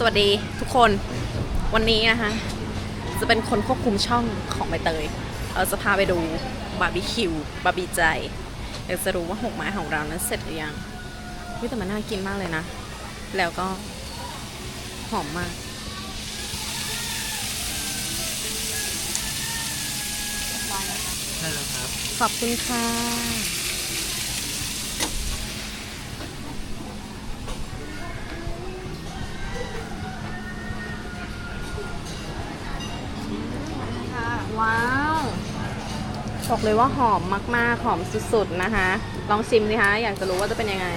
สวัสดีทุกคนวันนี้นะคะจะเป็นคนควบคุมช่องของใบเตยเราจะพาไปดูบาร์บีคิวบาร์บีใจอยากจะรู้ว่าหกไม้ของเรานั้นเสร็จหรือยังเฮ้ยแต่มันน่ากินมากเลยนะ แล้วก็หอมมาก ใช่แล้วครับ ขอบคุณค่ะ บอกเลยว่าหอมมากๆ หอมสุดๆนะคะ ลองชิมสิคะ อยากจะรู้ว่าจะเป็นยังไง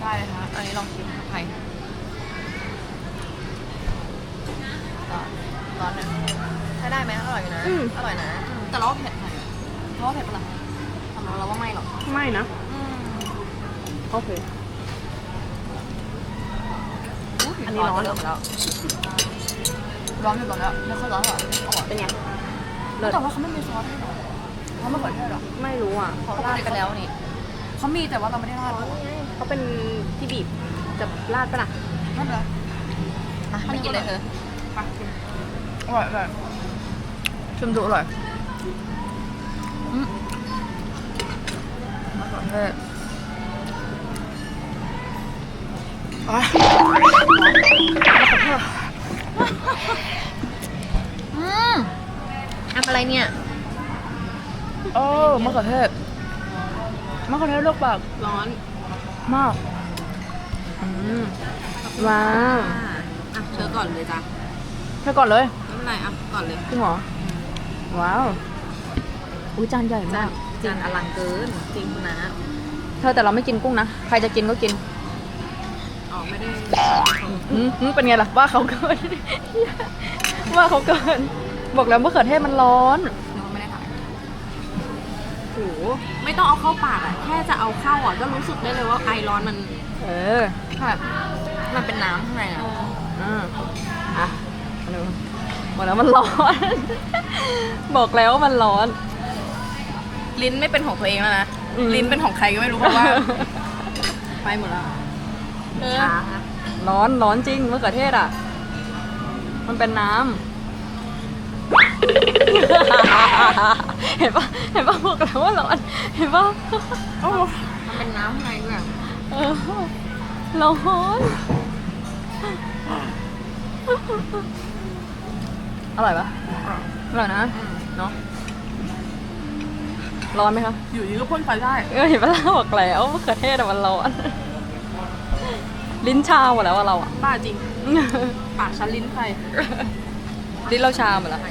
ได้เลยค่ะ อันนี้ลองชิมค่ะไผ่ร้อนร้อนนะใช้ได้ไหมอร่อยอยู่นะ อืม อร่อยนะ แต่เราว่าเผ็ดหน่อยเพราะว่าเผ็ดปะล่ะสำหรับเราว่าไม่หรอกไม่นะ อืมโอเคอันนี้ร้อนแล้ว ร้อนอยู่ตอนแล้วไม่ค่อยร้อนหรอกอร่อยเป็นไงเลิศแต่ว่าเขาไม่มีซอสให้หรอ เขาไม่เปิดให้หรอไม่รู้อะเขาราดไปแล้วนี่เขามีแต่ว่าเราไม่ได้ราดเขาเป็นที่บีบจะราดปะล่ะไม่เป็นไรอะไม่กินเลยเธออร่อยอร่อยชิมดูอร่อยอืมมะเขือเทศอะอืมทำอะไรเนี่ย โอ้มะเขือเทศมะเขือเทศลวกปากร้อนมากอืมว้าวอะเธอก่อนเลยจ้ะไปก่อนเลยไม่เป็นไรอะก่อนเลยจริงเหรอว้าวอุ้ยจานใหญ่มากจานอลังเกินจริงคุณนะเธอแต่เราไม่กินกุ้งนะใครจะกินก็กินอ๋อไม่ได้อืมอืมเป็นไงล่ะว่าเขาเกิน ว่าเขาเกิน บอกแล้วมะเขือเทศมันร้อนไม่ได้ถ่ายโหไม่ต้องเอาเข้าปากอะแค่จะเอาเข้าอะก็รู้สึกได้เลยว่าไอร้อนมันเออค่ะมันเป็นน้ำข้างในอะอ่าอะมาดูบอกแล้วมันร้อน บอกแล้วว่ามันร้อน ลิ้นไม่เป็นของตัวเองแล้วนะ อืม ลิ้นเป็นของใครก็ไม่รู้เพราะว่า ไปหมดแล้วเออ ร้อนร้อนจริงมะเขือเทศอะ มันเป็นน้ำ เห็นปะเห็นปะบอกแล้วว่าร้อน เห็นปะมันเป็นน้ำข้างในด้วยเออร้อนอร่อยปะอร่อยนะ เนาะ ร้อนไหมคะ อยู่ดีก็พ่นไฟได้ เออเห็นปะล่ะบอกแล้วมะเขือเทศอะมันร้อน ลิ้นชาหมดแล้วอะเราอะบ้าจริง ปากฉันลิ้นใครลิ้นเราชาหมดแล้ว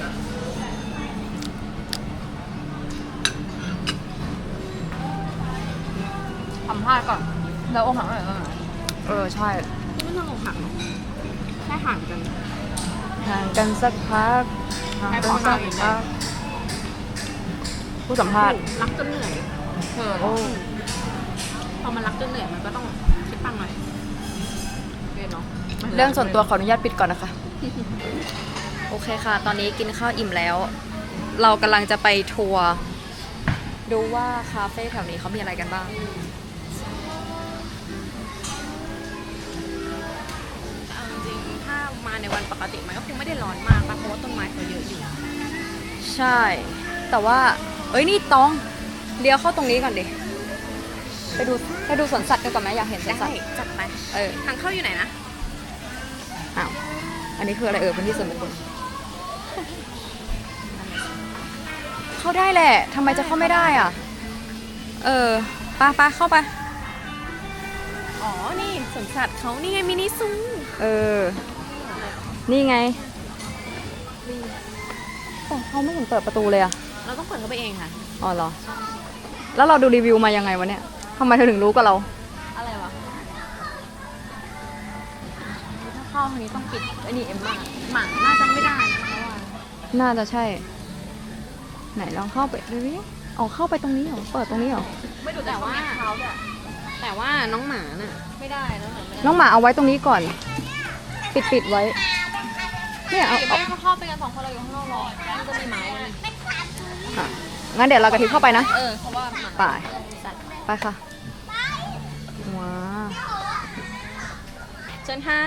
พลาดก่อน แล้วองหังอะไรบ้างเออใช่ไม่ต้องลงหักหรอกแค่ห่างกัน ห่างกันสักพักห่างกันสักพักผู้สัมภาษณ์รักจนเหนื่อยเออโอ้พอมันรักจนเหนื่อยมันก็ต้องคิดตังค์หน่อยเนาะเรื่องส่วนตัวขออนุญาตปิดก่อนนะคะ โอเคค่ะ ตอนนี้กินข้าวอิ่มแล้ว เรากำลังจะไปทัวร์ดูว่าคาเฟ่แถวนี้เขามีอะไรกันบ้าง มาในวันปกติมันก็คงไม่ได้ร้อนมากปะเพราะว่าต้นไม้เขาเยอะอยู่ใช่ แต่ว่า เอ้ยนี่ตองเลี้ยวเข้าตรงนี้ก่อนดิ ไปดูไปดูสวนสัตว์กันก่อนไหมอยากเห็นสวนสัได้ตว์ จัดไปเออ ทางเข้าอยู่ไหนนะอ้าว อันนี้คืออะไรเออพื้นที่ส่วนบุคคลเข้าได้แหละทำไมจะเข้าไม่ได้อะ เออไปไปเข้าไป อ๋อ นี่สวนสัตว์เขานี่ไงมินิซู เออ นี่ไง แต่เขาไม่เห็นเปิดประตูเลยอะเราต้องเปิดเข้าไปเองค่ะ อ๋อเหรอ แล้วเราดูรีวิวมายังไงวะเนี่ยทำไมเธอถึงรู้กับเรา อะไรวะ ถ้าเข้าทางนี้ต้องปิดไอ้นี่เอ็มมาหมาน่าจะไม่ได้นะเพราะว่าน่าจะใช่ ไหนลองเข้าไปดูดิอ๋อเข้าไปตรงนี้เหรอ เปิดตรงนี้เหรอ ไม่ดูแต่ว่าแต่ว่าน้องหมาน่ะ ไม่ได้แล้วน้องหมาเอาไว้ตรงนี้ก่อน ปิดปิดไว้ เนี่ยเอาเดี๋ยวเอาแม่เขาเข้าไปกันสองคนเราอยู่ข้างนอกรอมันจะมีไม้เลยอะงั้นเดี๋ยวเรากระทิบเข้าไปนะ เออเพราะว่าหมาไปไปค่ะ ว้าวเชิญค่ะ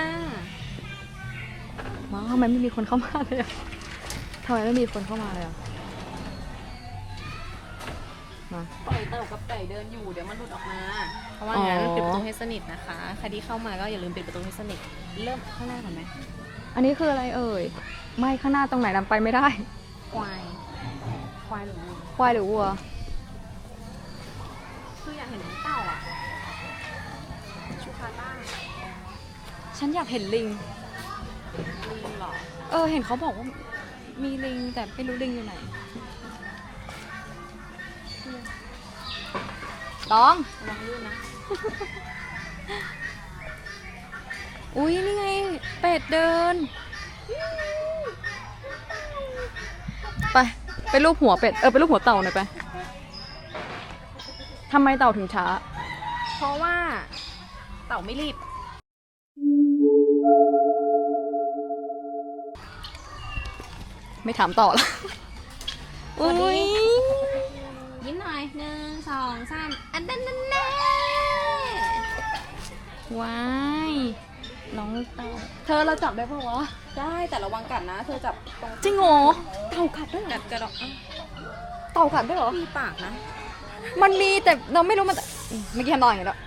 ว้าวทำไมไม่มีคนเข้ามาเลยอะทำไมไม่มีคนเข้ามาเลยอะมา ปล่อยเต่ากับไก่เดินอยู่เดี๋ยวมันหลุดออกมา เพราะว่างั้นอ๋อ ปิดประตูให้สนิทนะคะ ใครที่เข้ามาก็อย่าลืมปิดประตูให้สนิท เริ่มข้างหน้าก่อนไหม อันนี้คืออะไรเอ่ย ไม่ข้างหน้าตรงไหนนำไปไม่ได้ ควาย ควายหรือวัวควายหรือวัว คืออยากเห็นเต่าอะ ชูคาต้าฉันอยากเห็นลิง ลิงเหรอ เออ เห็นเขาบอกว่ามีลิงแต่ไม่รู้ลิงอยู่ไหนต้อง ระวังลื่นนะ อุ้ยนี่ไง เป็ดเดิน ไปไปรูปหัวเป็ด เออไปรูปหัวเต่าหน่อยไปทำไมเต่าถึงช้า เพราะว่า เต่าไม่รีบ ไม่ถามต่อละสวัสดีอุ๊ยยิ้มหน่อยหนึ่งสองสามอันนั้นนั่นแน่ว้าย น้องเต่าเธอเราจับได้ปะวะ ได้แต่ระวังกัดนะ เธอจับตรงจริงเหรอเต่ากัดด้วยเหรกัอดกระดอกอ้าวเต่ากัดด้วยเหรอ มีปากนะมันมีแต่เราไม่รู้มันจะอืมเมื่อกี้ทำนอนอย่างนี้แล้ว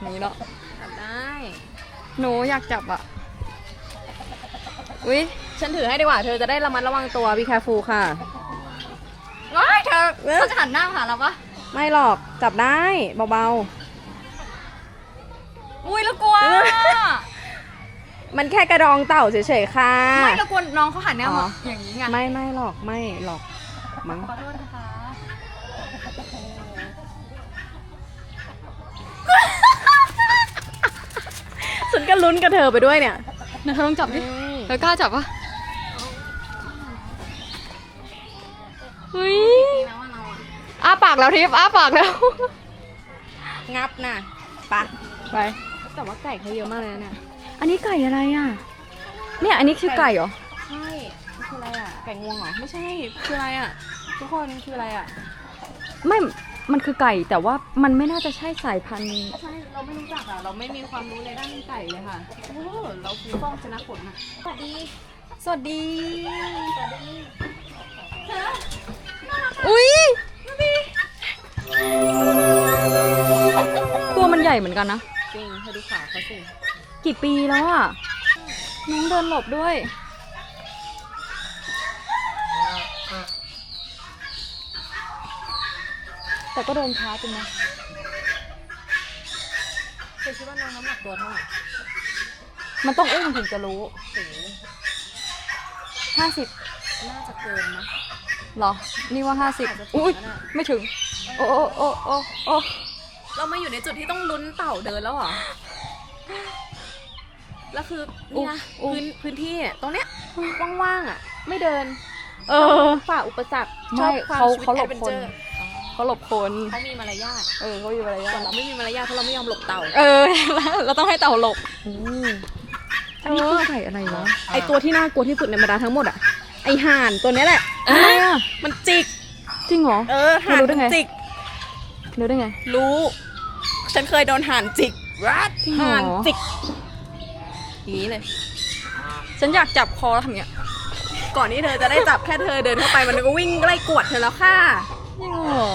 อย่างนี้แล้วจับได้ หนูอยากจับอะ อุ้ยฉันถือให้ดีกว่า เธอจะได้ระมัดระวังตัว be careful ค่ะ ว้ายเธอเขาจะหันหน้ามาหาเราปะไม่หรอกจับได้เบาอุ้ยแล้วกลัวๆ มันแค่กระดองเต่าเฉยๆค่ะ ไม่แล้วกลัวน้องเขาหันหน้าอ๋มาอ อย่างนี้ไงไม่ไม่หรอกไม่หรอกมั้งขอโทษนะคะฉันก็ลุ้นกับเธอไปด้วยเนี่ยเดี๋ยวเธอลองจับดิเธอกล้าจับปะเฮ้ยอ้าปากแล้วทิพย์อ้าปากแล้ว งับน่ะปะไปแต่ว่าไก่เขาเยอะมากเลยนะเนี่ย อันนี้ไก่อะไรอะ เนี่ยอันนี้คือไก่เหรอ ใช่มันคืออะไรอะ ไก่งวงเหรอ ไม่ใช่ คืออะไรอะ ทุกคนคืออะไรอะ ไม่ มันคือไก่แต่ว่ามันไม่น่าจะใช่สายพันธุ์ ใช่ เราไม่รู้จักอะ เราไม่มีความรู้ในด้านไก่เลยค่ะ โอ้เราคือฟ้องชนะผลอะสวัสดี สวัสดี สวัสดีอุ้ยตัวมันใหญ่เหมือนกันนะ จริงเธอดูขาเขาสิ กี่ปีแล้วอะน้องเดินหลบด้วย แต่ก็เดินช้าจริงนะเธอคิดว่าน้องน้ำหนักตัวเท่าไหร่มันต้องอุ้มถึงจะรู้โอ้โหห้าสิบน่าจะเกินนะหรอ นี่ว่าห้าสิบอาจจะถึงอุ้ยแล้วน่ะไม่ถึงโอ้โอ้โอ้โอ้โอ้เรามาอยู่ในจุดที่ต้องลุ้นเต่าเดินแล้วเหรอ แล้วคือเนี่ยพื้นพื้นที่อะตรงเนี้ยว่างๆอะ ไม่เดินเออ ฝ่าอุปสรรคชไม่อบความเขาชีวิตเขาหลบแอดเวนคเจนอร์เขาหลบคน เขามีมารยาทเออเขาอยู่อะไรส่วนเราไม่มีมารยาทเพราะเราไม่ยอมหลบเต่า เออ เราต้องให้เต่าหลบ อันนี้คือไก่อะไรวะ ไอตัวที่น่ากลัวที่สุดในบรรดาทั้งหมดอะ ไอห่านตัวเนี้ยแหละ อะไรอะ มันจิก จริงเหรอ เออห่านรู้ได้ไง มันจิก รู้ได้ไง รู้ ฉันเคยโดนห่านจิกรัดจริงเหรอ ห่านจิก อย่างนี้เลย ฉันอยากจับคอแล้วทำอย่างเงี้ย ก่อนที่เธอจะได้จับแค่เธอเดินเข้าไปมันก็วิ่งไล่กวดเธอแล้วค่ะจริงเหรอ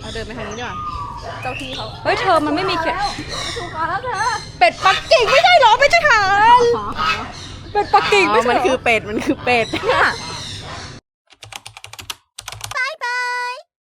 เราเดินไปทางนี้ดีกว่า เจ้าที่เขา เฮ้ยเธอมันไม่มีเข็มถูกแล้วเธอ เป็ดปักกิ่งไม่ใช่เหรอไม่ใช่ห่านเป็ดปักกิ่งไม่ใช่มันเหรคือเป็ด มันคือเป็ดเนี่ย